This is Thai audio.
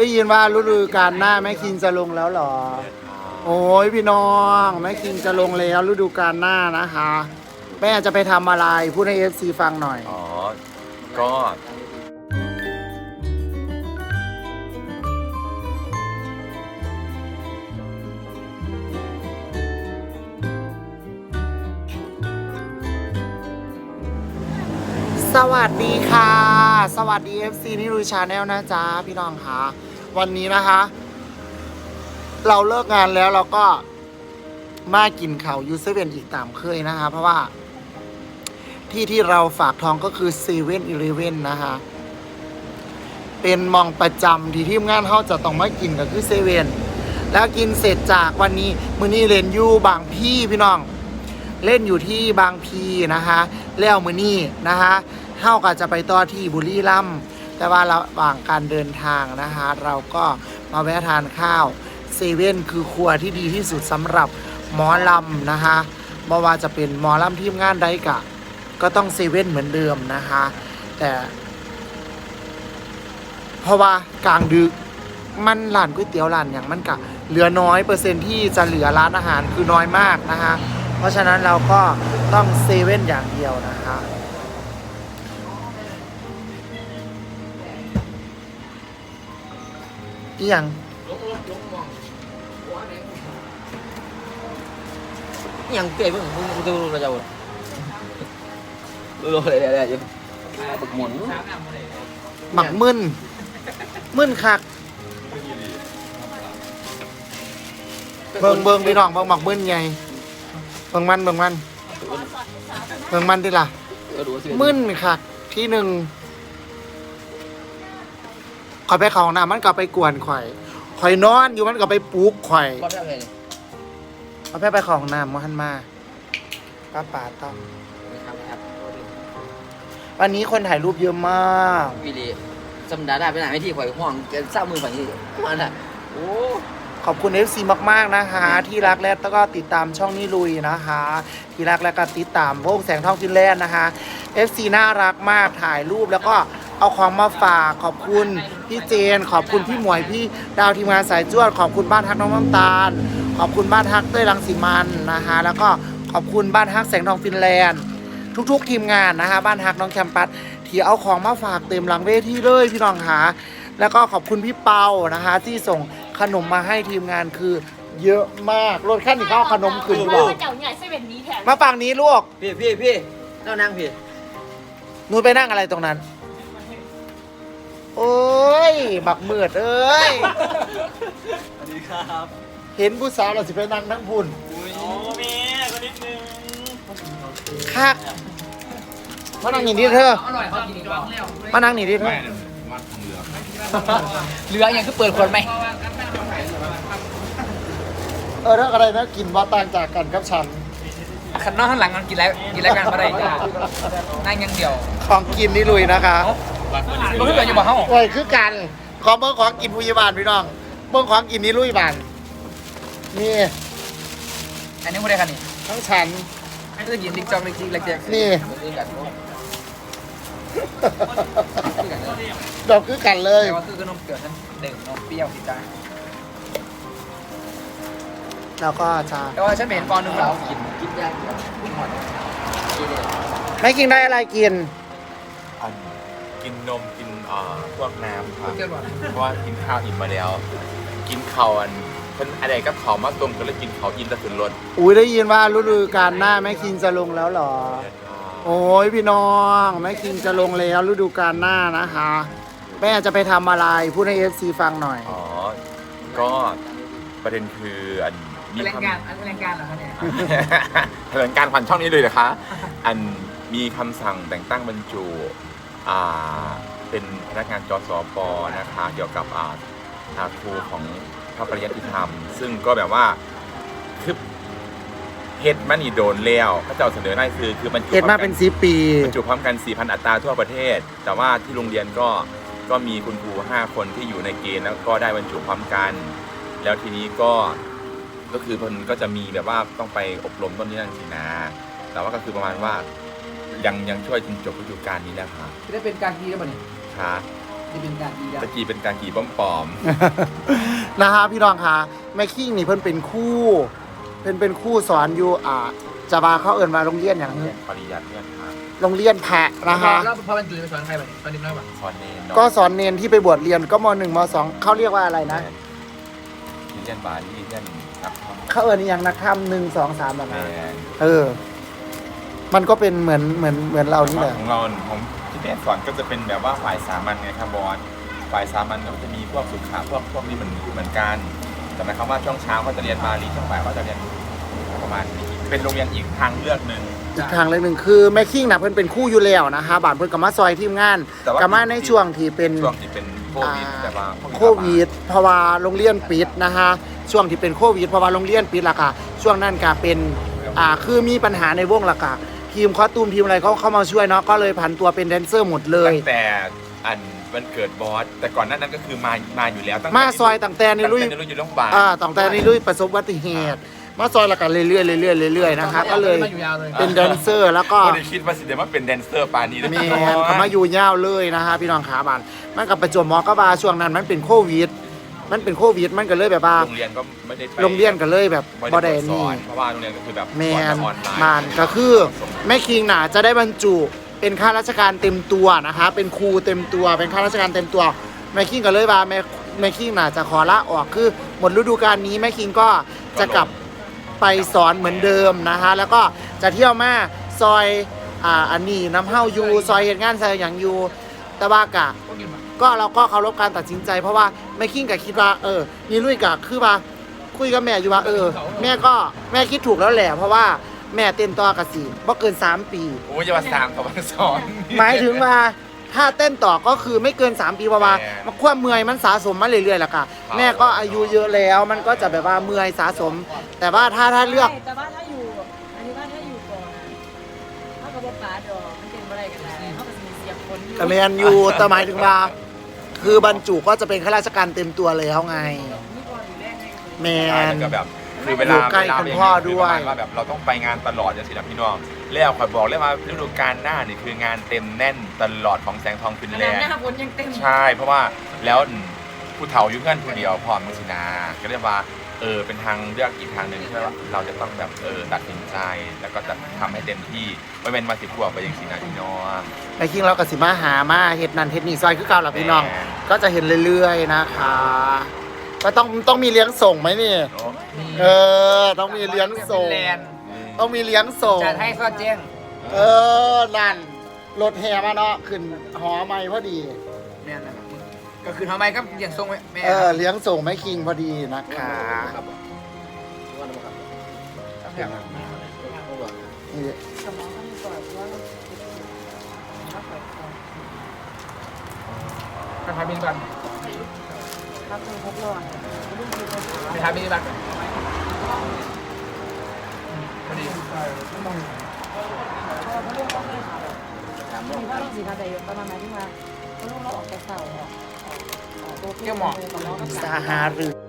ได้ยินว่าฤดูกาลหน้าแม่คิงจะลงแล้วเหรอ โอ้ยพี่น้องแม่คิงจะลงแล้วฤดูกาลหน้านะคะ แม่จะไปทำอะไรพูดให้เอฟซีฟังหน่อย อ๋อ ก็สวัสดีค่ะ สวัสดี FC นิรุชาแนลนะจ๊ะ พี่น้องคะ วันนี้นะคะ เราเลิกงานแล้วเราก็มากินข่าวยูเซเว่นอีกตามเคยนะคะ เพราะว่า ที่ที่เราฝากทองก็คือเซเว่นอีเลเว่นนะคะ เป็นมองประจำที่ทีมงานเขาจะต้องมากินก็คือเซเว่นแล้วกินเสร็จจากวันนี้มือนี้เล่นอยู่บางพี่พี่น้อง เล่นอยู่ที่บางพีนะคะ แล้วมือนี่นะคะเท่ากับจะไปต่อที่บุรีรัมย์ แต่ว่าระหว่างการเดินทางนะคะเราก็มาแวะทานข้าวเซเว่นคือครัวที่ดีที่สุดสำหรับหมอลำนะคะไม่ว่าจะเป็นหมอลำทีมงานใดกะ ก็ต้องเซเว่นเหมือนเดิมนะคะแต่เพราะว่ากลางดึกมันร้านก๋วยเตี๋ยวร้านอย่างมันกะเหลือน้อยเปอร์เซ็นต์ที่จะเหลือร้านอาหารคือน้อยมากนะคะเพราะฉะนั้นเราก็ต้องเซเว่นอย่างเดียวนะคะ อีหยังยังเปรี้ยวมึงมึงดูดูเราจะดูดูเลยเดี๋ยวเดี๋ยวบึกหมุนหมักมึนมึนคักเบิงเบิงพี่น้องเบิงหมักมึนไงเบิงมันเบิงมันเบิงมันดิล่ะมึนคักที่หนึ่ง ข่อยไปเขาห้องน้ำมันก็ไปกวนข่อย ข่อยนอนอยู่มันก็ไปปลุกข่อยรอบแรกเลยเอาแพ่ไปเข้าของน้ำมาหันมาป้าป่าต้องนะครับครับวันนี้คนถ่ายรูปเยอะมากพี่ลีจำได้ได้ไปไหนไม่ที่ข่อยห่วงแกเศร้ามือฝั่งนี้มันอะโอ้ขอบคุณ FC มาก ๆ นะคะ ที่รักและก็ติดตามช่องนี้ลุยนะคะ ที่รักและก็ติดตามวงแสงทองฟินแลนด์นะคะ FC น่ารักมากถ่ายรูปแล้วก็ เอาของมาฝากขอบคุณพี่เจน ขอบคุณพี่หมวยพี่ดาวทีมงานสายจวด ขอบคุณบ้านฮักน้องน้ำตาล ขอบคุณบ้านฮักเต้ยรังสีมันนะคะแล้วก็ขอบคุณบ้านฮักแสงทองฟินแลนด์ ทุกๆ ทีมงานนะคะบ้านฮักน้องแคมปัสที่เอาของมาฝากเต็มหลังเวทีเลยพี่น้องหาแล้วก็ขอบคุณพี่เปานะคะ ที่ส่งขนมมาให้ทีมงานคือ เยอะมากรถขั้นอีกข้าวขนมขึ้นอยู่เอบ่อเจ้าใหญ่เซเว่นนี้แทนมาฝั่งนี้ลูกพี่พี่พี่นั่งนั่งพี่หนูไปนั่งอะไรตรงนั้น โอ้ย บักเมือดเอ้ย สวัสดีครับเห็นผู้สาวเราสิไปนั่งทั้งพุ่นโอ้แม่ก็นิดนึงคักมานั่งนี่ดิเธอ อร่อยเขากินอีกรอบแล้วมานั่งนี่ดิเธอ เหลือยังคือเปิดคนไหมเออถ้าอะไรนะกินว่าต่างจากกันกับฉัน ขันนอกข้างหลังมันกินแล้วกินแล้วกันมาได้นั่งยังเดียว ของกินนี่ลุยนะคะ มันคือเกิดอยู่บ่เฮ้าโอ้ยคือกันขอเบิ้งของกินผู้ยาบาลพี่น้องเบิ้งของกินนี่ลุยบานนี่อันนี้พูดได้คันนี้ทั้งฉันก็จะกินดิ๊กจอกดิ๊กจิ๊กเล็กๆนี่คือกันดอกคือกันเลยแต่ว่าคือขนมเกลือฉันเด่งนมเปรี้ยวสิจ้าแล้วก็จะแต่ว่าฉันเห็นฟองนึงแล้วกินกินยากกินหมดไม่กินได้อะไรกินอัน กินนมกินอ่าพวกน้ำครับเกินหมดเพราะว่ากินข้าวอิ่มมาแล้ว กินข้าวอันเพิ่นอะไรก็ขอมาตรงกันแล้วกินข้าวอิ่มแล้วขึ้นรถอุ้ยได้ยินว่าฤดูกาลหน้าแม่คิงจะลงแล้วเหรอ โอ้ยพี่น้องแม่คิงจะลงแล้วฤดูกาลหน้านะคะแม่จะไปทำอะไรพูดให้เอฟซีฟังหน่อย อ๋อ ก็ประเด็นคืออันมีแรงคำการอันแรงการเหรอคะเนี่ย แถลงการผ่านช่องนี้เลยนะคะ อันมีคำสั่งแต่งตั้งบรรจุอ่า เป็นพนักงานจสปนะคะเกี่ยวกับอ่าอ่าครูของพระปริยัติธรรม ซึ่งก็แบบว่าคือเฮ็ดมันนี่โดนแล้วพระเจ้าเสนอได้คือคือมันเกิดมาเป็นสิปีบรรจุพร้อมกัน 4,000 อัตราทั่วประเทศ แต่ว่าที่โรงเรียนก็ก็มีคุณครู 5 คนที่อยู่ในเกณฑ์แล้วก็ได้บรรจุพร้อมกัน แล้วทีนี้ก็ก็คือมันก็จะมีแบบว่าต้องไปอบรมต้นนี้นั่นสินะแต่ว่าก็คือประมาณว่า ยังยังช่วยจนจบฤดูกาลนี้แหละค่ะได้เป็นการกีแล้วบ่นี่ค่ะที่เป็นการดีดัตะกี้เป็นการกี่ป้อมปลอมนะฮะพี่น้องคะแม่คิงนี่เพิ่นเป็นครู่เพิ่นเป็นครู่สอนอยู่อ่าจะมาเขาเอิ้นมาโรงเรียนอย่างเรีนี้ยนปริยัติเนี่ยค่ะโรงเรียนแพะนะคะแล้วพอมันจุดไปสอนใครบ้างตอนนี้น้อยกว่าสอนเนนเนาะก็สอนเนนที่ไปบวชเรียนก็มหนึ่งมสองเขาเรียกว่าอะไรนะที่เรียนบาลีเรียนนักท่องเขาเอิญอย่างนักธรรมหนึ่งสองสามแบบแมนั้นนเออ มันก็เป็นเหมือนเหมือนเหมือนเรานี่แหละ ของเราของที่แม่สอนก็จะเป็นแบบว่าฝ่ายสามัญไงครับบอสฝ่ายสามัญก็จะมีพวกสุขาพวกพวกนี้เหมือนเหมือนกันแต่หมายความว่าช่วงเช้าเขาจะเรียนบาลีช่วงบ่ายเขาจะเรียนประมาณนี้เป็นโรงเรียนอีกทางเลือกหนึ่ง อีกทางเลยหนึ่งคือแม่คิงนะเพิ่นเป็นครู่อยู่แล้วนะคะบานเพิ่นกับมาซอยทีมงานแต่ว่า กับมาในช่วงที่เป็น ช่วงที่เป็นโควิดอ่าแต่ว่าโควิดเพราะว่าโรงเรียนปิดนะคะ ช่วงที่เป็นโควิดเพราะว่าโรงเรียนปิดละค่ะช่วงนั้นก็เป็นอ่าคือมีปัญหาในวงละค่ะ ทีมคอสตูมทีมอะไรเขาเข้ามาช่วยเนาะก็เลยผันตัวเป็นแดนเซอร์หมดเลย ตั้งแต่อันวันเกิดบอส แต่ก่อนหนั้นนั้นก็คือมามาอยู่แล้วตั้งแต่มาซอยต่างแต่ในตั้งลุยแต่ในลุยอยู่โรงพยาบาล อ่าต่างแต่ในลุยประสบอุบัติเหตุ มาซอยละกันเรื่อยๆเรื่อยๆเรื่อยๆนะคะก็เลยมาอยู่ยาวเลย เป็นแดนเซอร์แล้วก็คนที่คิดว่าสิเดมาเป็นแดนเซอร์ปานนี้นะแมนเขามาอยู่ยาวเลยนะคะพี่น้องขาบานมันกับประจวบเหมอกบาช่วงนั้นมันเป็นโควิด มันเป็นโควิดมันก็เลยแบบว่าโรงเรียนก็ไม่ได้ไปโรงเรียนก็เลยแบบไม่บ่ได้ได้เปิดสนี่อนเพราะว่าโรงเรียนก็คือแบบแมสอนนแบบออนไลน์มานก็คือแม่คิงน่ะจะได้บรรจุเป็นข้าราชการเต็มตัวนะคะ เป็นครูเต็มตัว เป็นข้าราชการเต็มตัวแม่คิงก็เลยว่าแม่แม่คิงน่ะจะขอละออกคือหมดฤดูกาลนี้แม่คิงก็จะกลับ ไปสอนเหมือนเดิมนะคะ แล้วก็จะเที่ยวมาซอยอ่าอันนี้น้ำเฮาอยู่ซอยเหตุงานซอยอย่างอยู่แต่ว่ากะพวกกินมาก็เราก็เคารพการตัดสินใจ เพราะว่า แม่คิงกับคิดว่าเออนี่ลุยกับคือว่าคุยกับแม่อยู่ว่าเออ แม่ก็แม่คิดถูกแล้วแหละเพราะว่าแม่เต้นต่อกับสีบ่เกิน 3 ปี โอ้ยจะมาสามกับวันสอนหมายถึงว่าถ้าเต้นต่อก็คือไม่เกิน 3 ปีเพราะว่าแม่มันความเมื่อยมันสะสมมาเรื่อยๆแหละค่ะครับแม่ก็อายุเยอะแล้วมันก็จะแบบว่าเมื่อยสะสม แต่ว่าถ้าถ้าเลือกแต่ว่าถ้าอยู่ อันนี้ว่าถ้าอยู่ก่อนเท่ากับว่าป๋าดอกมันเป็นอะไรกันได้เท่ากับมีเสียงคนอยู่กแมนอยู่แต่หมายถึงว่า คือบรรจุก็จะเป็นข้าราชการเต็มตัวแล้วไงนี่ก่อนอยู่แรกในแมใช่น แล้วก็แบบคือเวลาอยู่ใกล้เวลาคุณพ่อเป็นางนี้ด้วยคือประมาณว่าแบบเราต้องไปงานตลอดอย่างสินะพี่น้องแล้วคอยบอกเลยว่าฤดูกาลหน้านี่คืองานเต็มแน่นตลอดของแสงทองฟินขแลนาดนหด์น้าฝนยังเต็ม ใช่เพราะว่าแล้วผู้เฒ่าอยุ่งเงินผู้เดียวพร้อมมังสินาก็เรียกว่า เออเป็นทางเลือกอีกทางหนึ่งที่ว่าเราจะต้องแบบเออตัดสินใจแล้วก็จะทำให้เต็มที่ไม่เป็นมาสิบขวบไปอย่างสินะพี่น้องไอ้คิงเราก็สิมาหามาเฮ็ดนันเฮ็ดนี่ซอยคือเก่าล่ะพี่น้องแม่ก็จะเห็นเรื่อยๆนะคะ ก็ต้องต้องมีเลี้ยงส่งไหมนี่เนอะเออ ต้องมีเลี้ยงส่ง แลนด์ต้องมีเลี้ยงส่งจัดให้ทอดแจ้งเออ นั่น รถแห่มาเนาะ ขึ้นหอใหม่พอดีแม่นนะครับ ก็คือทำไมก็อย่างทรงแม่เออเลี้ยงส่งแม่คิงพอดีนะคะนี่สมองต้องมีก่อนเพราะว่าเรากระทำบินบันถ้าเคยพบรอดรุ่นคือเราไปทำบินบันพอดีมีว่าเราสีทาใดประมาณไหนที่มาเขาลูกเราออกแต่เสาออก ออกตัวเที่ยวหมอกสาหารือ